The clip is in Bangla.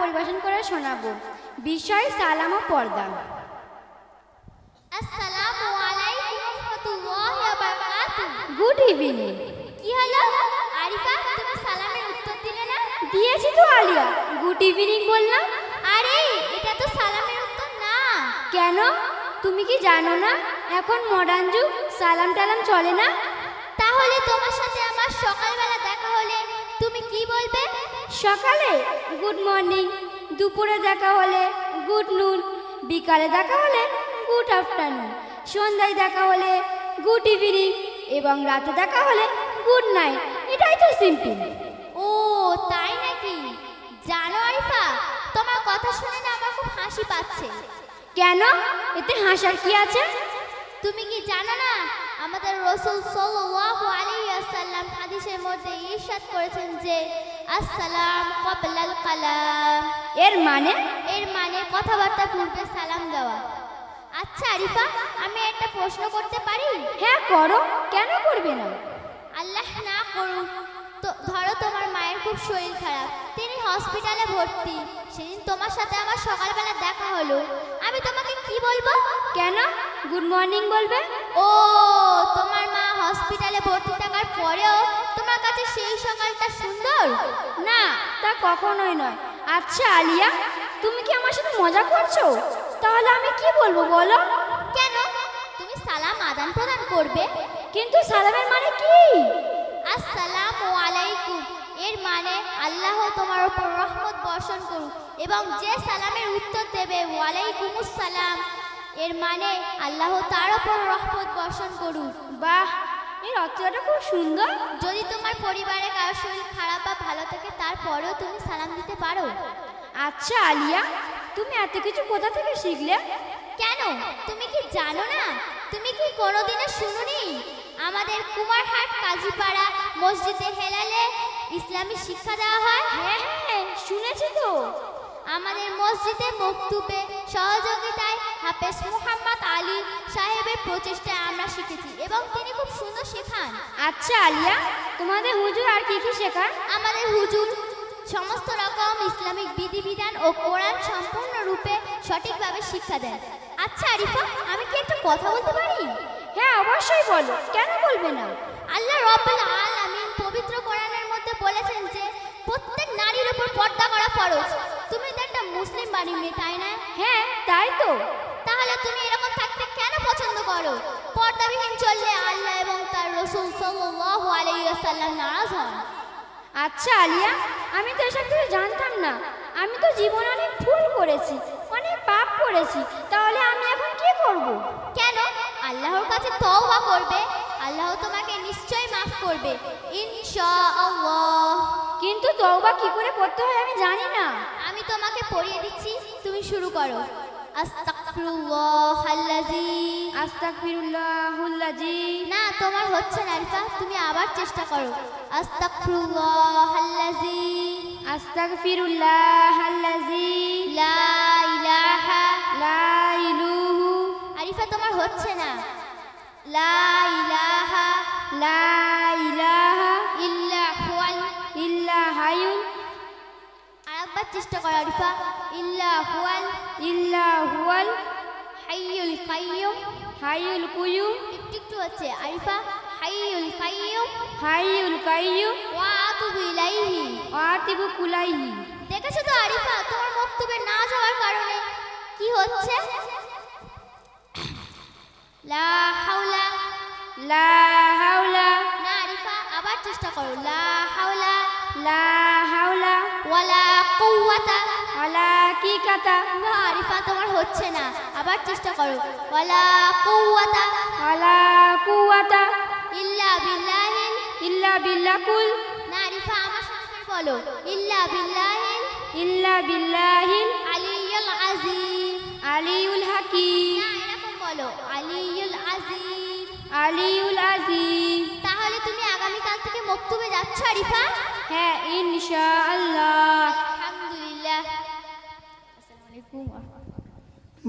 পরিবেশন করে শোনাবো। বিষয় সালাম ও পর্দা। আসসালামু আলাইকুম রাহমাতুল্লাহি ওয়া বারাকাতুহু। গুড ইভিনিং কি হলো? আরিফা তুমি সালামের উত্তর দিলে না? দিয়েছি তো আলিয়া। গুড ইভিনিং বললাম। আরে এটা তো সালামের উত্তর না। কেন? তুমি কি জানো না? এখন মডার্ন যুগ সালাম টালাম চলে না? তাহলে তোমার সাথে আমার সকালবেলা দেখা সকালে গুড মর্নিং দুপুরে দেখা হলে গুড নুন বিকালে দেখা হলে গুড আফটারনুন সন্ধ্যায় দেখা হলে গুড ইভিনিং এবং রাতে দেখা হলে গুড নাইট এটাই তো সিম্পল ও তাই নাকি? জানো আরিফা তোমার কথা শুনে না আমার খুব হাসি পাচ্ছে। কেন? এতে হাসার কি আছে? তুমি কি জানো না আমাদের রসুল সাল্লাল্লাহু আলাইহি ওয়াসাল্লাম হাদিসের মধ্যে ইরশাদ করেছেন যে আসসালাম ক্বাবলাল কালাম। এর মানে? এর মানে কথাবার্তা পূর্বে সালাম দেওয়া। আচ্ছা আরিফা আমি একটা প্রশ্ন করতে পারি? হ্যাঁ করো। কেন করবে না? আল্লাহ না করুক তো ধরো তোমার মায়ের খুব শরীর খারাপ তিনি হসপিটালে ভর্তি। সেদিন তোমার সাথে আমার সকালবেলা দেখা হলো। আমি তোমাকে কি বলব? কেন? গুড মর্নিং বলবে। ও তোমার মা হসপিটালে ভর্তি থাকার পরেও তোমার কাছে সেই সকালটা সুন্দর? না তা কখনোই নয়। আচ্ছা আলিয়া তুমি কি আমার সাথে মজা করছ? তাহলে আমি কি বলব বলো? কেন? তুমি সালাম আদান প্রদান করবে। কিন্তু সালামের মানে কি? আসসালামু আলাইকুম। এর মানে আল্লাহ তোমার উপর রহমত বর্ষণ করুক এবং যে সালামের উত্তর দেবে ওয়ালাইকুমুস সালাম। এর মানে আল্লাহ তার উপর রহমত বর্ষণ করুক। বাহ এর অর্থটা খুব সুন্দর। যদি তোমার পরিবারে কারও শরীর খারাপ বা ভালো থাকে তারপরেও তুমি সালাম দিতে পারো। আচ্ছা আলিয়া তুমি এত কিছু কোথা থেকে শিখলে? কেন? তুমি কি জানো না? তুমি কি কোনোদিনও শুনুনি? আমাদের কুমারহাট কাজীপাড়া মসজিদে হেলালে ইসলামী শিক্ষা দেওয়া হয়? হ্যাঁ হ্যাঁ শুনেছি তো। আমাদের মসজিদে মকতুবে সহযোগিতায় হাফেজ মুহাম্মদ আলী সাহেবের প্রচেষ্টায় আমরা শিখেছি এবং তিনি খুব সুন্দর শেখান। আচ্ছা আলিয়া তোমাদের হুজুর আর কি কি শেখান? আমাদের হুজুর সমস্ত রকম ইসলামিক বিধিবিধান ও কোরআন সম্পূর্ণরূপে সঠিকভাবে শিক্ষা দেন। আচ্ছা আরিফা আমি কি একটা কথা বলতে পারি? হ্যাঁ অবশ্যই বলো কেন বলবে না? আল্লাহ রাব্বুল আলামিন পবিত্র কোরআনের মধ্যে বলেছেন যে প্রত্যেক নারীর উপর পর্দা করা ফরজ। তুমি তো একটা মুসলিম বাড়ি মেয়ে তাই না? হ্যাঁ তাই তো। তাহলে তুমি এরকম থাকতে কেন পছন্দ করো? পর্দাবিহীন চললে আল্লাহ এবং তার রসুল সাল্লাল্লাহু আলাইহি ওয়াসাল্লাম নারাজ হন। আচ্ছা আলিয়া আমি তো এসব কিছু জানতাম না। আমি তো জীবনে অনেক ভুল করেছি অনেক পাপ করেছি। তাহলে আমি এখন কি করব। কেন? আল্লাহর কাছে তওবা করবে আল্লাহ তোমাকে নিশ্চয়ই মাফ করবে। ইনশাআল্লাহ। কিন্তু তওবা কি করে করতে হয় আমি জানি না। আমি তোমাকে পড়িয়ে দিচ্ছি তুমি শুরু করো। না তোমার হচ্ছে না রিফা তুমি আবার চেষ্টা করো। আরিফা তোমার হচ্ছে না। লা ইলাহা লা ইলাহা চেষ্টা করো আরিফা ইল্লা হুয়াল ইল্লা হুয়াল হাইয়ুল কাইয়ুম। হাইয়ুল কুয়ুম একটু একটু হচ্ছে আরিফা হাইয়ুল কাইয়ুম। হাইয়ুল কাইয়ুম। ওয়া আতুবু ইলাইহি। ওয়া আতিবু কুলাইহি। দেখেছ তো আরিফা তোমার বক্তব্যে না যাওয়ার কারণে কি হচ্ছে? লা হাওলা। লা হাওলা। না আরিফা আবার চেষ্টা করো। লা হাওলা। না আরিফা তোমার হচ্ছে না। আবার চেষ্টা করো। ওয়ালা কুওয়াতা। ওয়ালা কুওয়াতা। ইল্লা বিল্লাহিল ইল্লা বিল্লাকুল। না আরিফা আমার সঙ্গে বলো। ইল্লা বিল্লাহিল ইল্লা বিল্লাহিল আলিয়ুল আজিম। আলিউল হাকিম। না এরকম বলো। আজিম। আলিউল আজিম। তাহলে তুমি আগামীকাল থেকে মক্তবে যাচ্ছ আরিফা হ্যাঁ ইনশাআল্লাহ। Vamos lá.